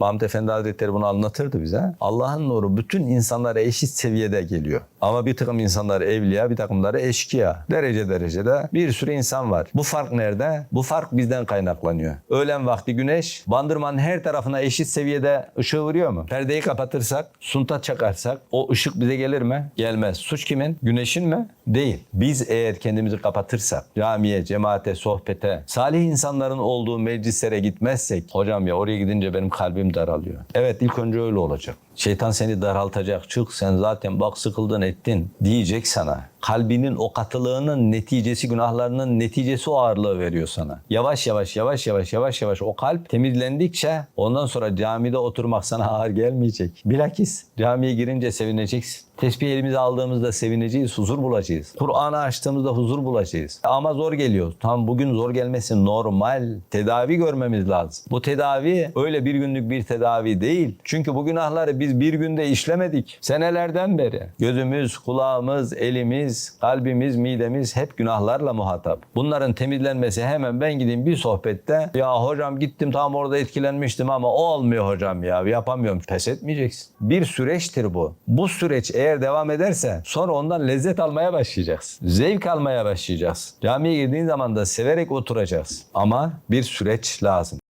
Mahmut Efendi Hazretleri bunu anlatırdı bize. Allah'ın nuru bütün insanlara eşit seviyede geliyor. Ama bir takım insanlar evliya, bir takımları eşkıya. Derece derecede bir sürü insan var. Bu fark nerede? Bu fark bizden kaynaklanıyor. Öğlen vakti güneş Bandırmanın her tarafına eşit seviyede ışığı vuruyor mu? Perdeyi kapatırsak, sunta çakarsak o ışık bize gelir mi? Gelmez. Suç kimin? Güneşin mi? Değil. Biz eğer kendimizi kapatırsak, camiye, cemaate, sohbete, salih insanların olduğu meclislere gitmezsek, hocam ya oraya gidince benim kalbim daralıyor. Evet ilk önce öyle olacak. Şeytan seni daraltacak. Çık sen zaten bak sıkıldın ettin diyecek sana. Kalbinin o katılığının neticesi, günahlarının neticesi o ağırlığı veriyor sana. Yavaş yavaş, yavaş yavaş, yavaş yavaş o kalp temizlendikçe ondan sonra camide oturmak sana ağır gelmeyecek. Bilakis camiye girince sevineceksin. Tesbih elimize aldığımızda sevineceğiz, huzur bulacağız. Kur'an'ı açtığımızda huzur bulacağız. Ama zor geliyor. Tam bugün zor gelmesi normal. Tedavi görmemiz lazım. Bu tedavi öyle bir günlük bir tedavi değil. Çünkü bu günahları biz bir günde işlemedik. Senelerden beri. Gözümüz, kulağımız, elimiz, kalbimiz, midemiz hep günahlarla muhatap. Bunların temizlenmesi hemen ben gideyim bir sohbette. Ya hocam gittim tam orada etkilenmiştim ama o olmuyor hocam ya yapamıyorum. Pes etmeyeceksin. Bir süreçtir bu. Bu süreç eğer devam ederse sonra ondan lezzet almaya başlayacaksın. Zevk almaya başlayacaksın. Camiye girdiğin zaman da severek oturacaksın. Ama bir süreç lazım.